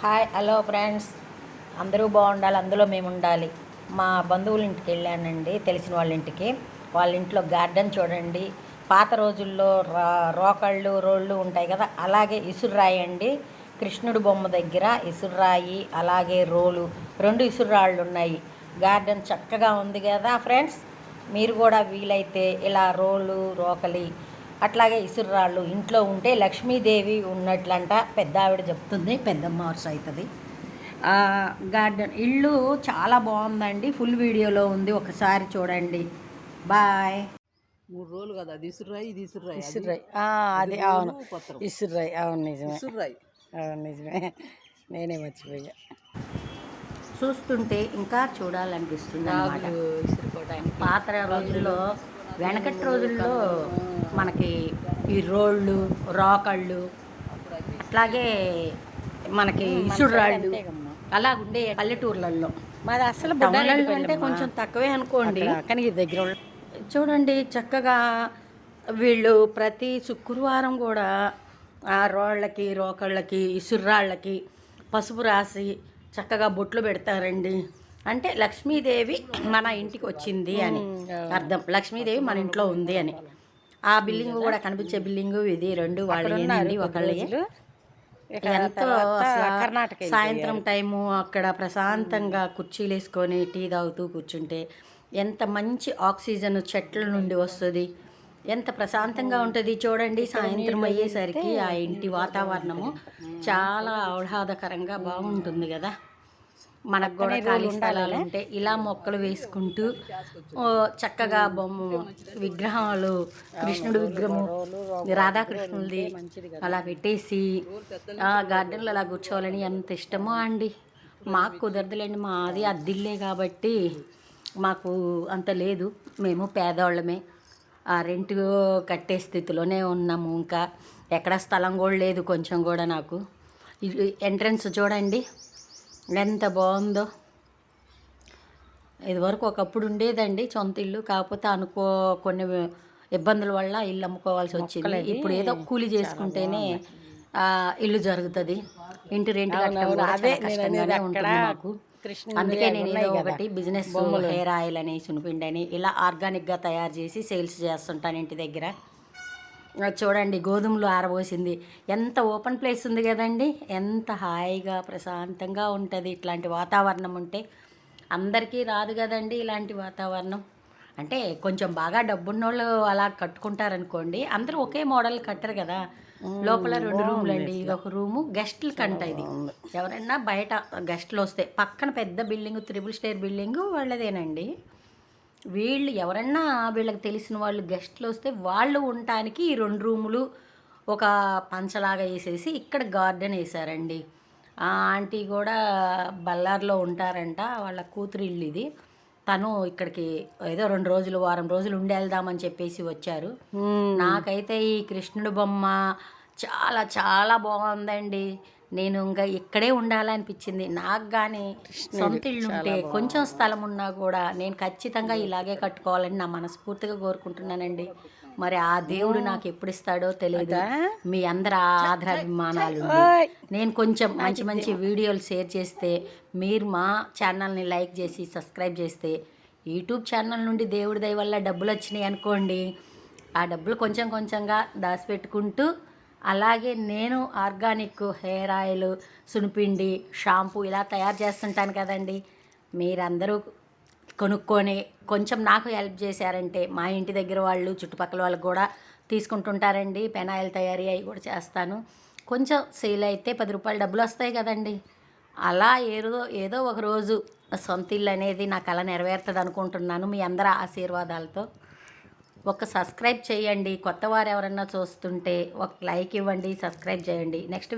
Hi hello friends. అందరూ బాగుండాలి అందులో మేము ఉండాలి. మా బంధువుల ఇంటికి వెళ్ళానండి తెలిసిన వాళ్ళ ఇంటికి. వాళ్ళ ఇంట్లో గార్డెన్ చూడండి. పాత రోజుల్లో రా రోకళ్ళు రోళ్ళు ఉంటాయి కదా అలాగే ఇసురురాయి అండి. కృష్ణుడు బొమ్మ దగ్గర ఇసురురాయి అలాగే రోలు రెండు ఇసురురాళ్ళు ఉన్నాయి. గార్డెన్ చక్కగా ఉంది కదా ఫ్రెండ్స్. మీరు కూడా వీలైతే ఇలా రోలు రోకలి అట్లాగే ఇసురురాళ్ళు ఇంట్లో ఉంటే లక్ష్మీదేవి ఉన్నట్లంట పెద్ద ఆవిడ చెప్తుంది పెద్దమ్మ వర్ష అవుతుంది గార్డెన్ ఇల్లు చాలా బాగుందండి ఫుల్ వీడియోలో ఉంది ఒకసారి చూడండి. బాయ్. మూడు రోజులు కదా అది ఇసురాయి ఇది ఇసురాయి అది ఇసుర్రాయి. అది అవును. ఇసుర్రాయి అవును నిజమే. ఇసురాయి అవును నిజమే. నేనే మర్చిపోయా. చూస్తుంటే ఇంకా చూడాలనిపిస్తుంది అన్నమాట పాత రోజుల్లో వెనకటి రోజుల్లో మనకి ఈ రోళ్ళు రోకళ్ళు అట్లాగే మనకి ఇసురాళ్ళు అలా ఉండే పల్లెటూర్లలో. మాది అసలు టౌన్లలో అంటే కొంచెం తక్కువే అనుకోండి. కానీ దగ్గర చూడండి చక్కగా వీళ్ళు ప్రతి శుక్రవారం కూడా ఆ రోళ్ళకి రోకళ్ళకి ఇసుర్రాళ్ళకి పసుపు రాసి చక్కగా బొట్లు పెడతారండి. అంటే లక్ష్మీదేవి మన ఇంటికి వచ్చింది అని అర్థం. లక్ష్మీదేవి మన ఇంట్లో ఉంది అని. ఆ బిల్డింగ్ కూడా కనిపించే బిల్డింగ్ ఇది. రెండు వాళ్ళేనండి ఒకళ్ళే. ఎంతో అసలు సాయంత్రం టైము అక్కడ ప్రశాంతంగా కుర్చీలు వేసుకొని టీ తాగుతూ కూర్చుంటే ఎంత మంచి ఆక్సిజన్ చెట్ల నుండి వస్తుంది. ఎంత ప్రశాంతంగా ఉంటుంది చూడండి సాయంత్రం అయ్యేసరికి ఆ ఇంటి వాతావరణము చాలా ఆహ్లాదకరంగా బాగుంటుంది కదా. మనకు కూడా ఖాళీ స్థలాలు ఉంటే ఇలా మొక్కలు వేసుకుంటూ చక్కగా బొమ్మ విగ్రహాలు కృష్ణుడు విగ్రహము రాధాకృష్ణులది అలా పెట్టేసి ఆ గార్డెన్లో అలా కూర్చోవాలని ఎంత ఇష్టమో అండి. మాకు కుదరదులేండి మాది అద్దిల్లే కాబట్టి మాకు అంత లేదు. మేము పేదవాళ్ళమే రెంట్ కట్టే స్థితిలోనే ఉన్నాము ఇంకా. ఎక్కడ స్థలం కూడా లేదు కొంచెం కూడా నాకు. ఎంట్రన్స్ చూడండి ఎంత బాగుందో. ఇదివరకు ఒకప్పుడు ఉండేదండి సొంత ఇల్లు కాకపోతే అనుకో కొన్ని ఇబ్బందుల వల్ల ఇల్లు అమ్ముకోవాల్సి వచ్చింది. ఇప్పుడు ఏదో కూలి చేసుకుంటేనే ఇల్లు జరుగుతుంది. ఇంటి రెంట్ కట్టడం కూడా చాలా కష్టంగానే ఉంటుంది మాకు. అందుకే నేను ఏదో ఒకటి బిజినెస్ హెయిర్ ఆయిల్ అని సునిపిండి అని ఇలా ఆర్గానిక్గా తయారు చేసి సేల్స్ చేస్తుంటాను ఇంటి దగ్గర. చూడండి గోధుమలు ఆరబోసింది. ఎంత ఓపెన్ ప్లేస్ ఉంది కదండి. ఎంత హాయిగా ప్రశాంతంగా ఉంటుంది. ఇట్లాంటి వాతావరణం ఉంటే అందరికీ రాదు కదండి ఇలాంటి వాతావరణం. అంటే కొంచెం బాగా డబ్బున్నోళ్ళు అలా కట్టుకుంటారనుకోండి అందరూ ఒకే మోడల్ కట్టరు కదా. లోపల రెండు రూమ్లు అండి ఇది ఒక రూము గెస్ట్లు కంట ఇది. ఎవరైనా బయట గెస్ట్లు వస్తే పక్కన పెద్ద బిల్డింగ్ త్రిబుల్ స్టేర్ బిల్డింగ్ వాళ్ళదేనండి. వీళ్ళు ఎవరన్నా వీళ్ళకి తెలిసిన వాళ్ళు గెస్ట్లు వస్తే వాళ్ళు ఉండటానికి ఈ రెండు రూములు ఒక పంచలాగా వేసేసి ఇక్కడ గార్డెన్ వేసారండి ఆ ఆంటీ కూడా బల్లార్లో ఉంటారంట వాళ్ళ కూతురు ఇల్లు ఇది తను ఇక్కడికి ఏదో రెండు రోజులు వారం రోజులు ఉండి వెళ్దామని చెప్పేసి వచ్చారు. నాకైతే ఈ కృష్ణుడి బొమ్మ చాలా చాలా బాగుందండి. నేను ఇంకా ఇక్కడే ఉండాలనిపించింది. నాకు కానీ సొంత ఇల్లు ఉంటే కొంచెం స్థలం ఉన్నా కూడా నేను ఖచ్చితంగా ఇలాగే కట్టుకోవాలని నా మనస్ఫూర్తిగా కోరుకుంటున్నానండి. మరి ఆ దేవుడు నాకు ఎప్పుడు ఇస్తాడో తెలియదు. మీ అందరి ఆదరాభిమానాలు నేను కొంచెం మంచి మంచి వీడియోలు షేర్ చేస్తే మీరు మా ఛానల్ని లైక్ చేసి సబ్స్క్రైబ్ చేస్తే యూట్యూబ్ ఛానల్ నుండి దేవుడి దయ వల్ల డబ్బులు వచ్చినాయి అనుకోండి ఆ డబ్బులు కొంచెం కొంచెంగా దాచిపెట్టుకుంటూ అలాగే నేను ఆర్గానిక్ హెయిర్ ఆయిల్ సునిపిండి షాంపూ ఇలా తయారు చేస్తుంటాను కదండి. మీరందరూ కొనుక్కొని కొంచెం నాకు హెల్ప్ చేశారంటే మా ఇంటి దగ్గర వాళ్ళు చుట్టుపక్కల వాళ్ళు కూడా తీసుకుంటుంటారండి. పెనాయిల్ తయారీ అవి కూడా చేస్తాను. కొంచెం సేల్ అయితే పది రూపాయలు డబ్బులు వస్తాయి కదండి. అలా ఏదో ఏదో ఒక రోజు సొంత ఇల్లు అనేది నా కళ నెరవేరుతుంది అనుకుంటున్నాను మీ అందరి ఆశీర్వాదాలతో. ఒక సబ్స్క్రైబ్ చేయండి. కొత్త వారు ఎవరన్నా చూస్తుంటే ఒక లైక్ ఇవ్వండి సబ్స్క్రైబ్ చేయండి. నెక్స్ట్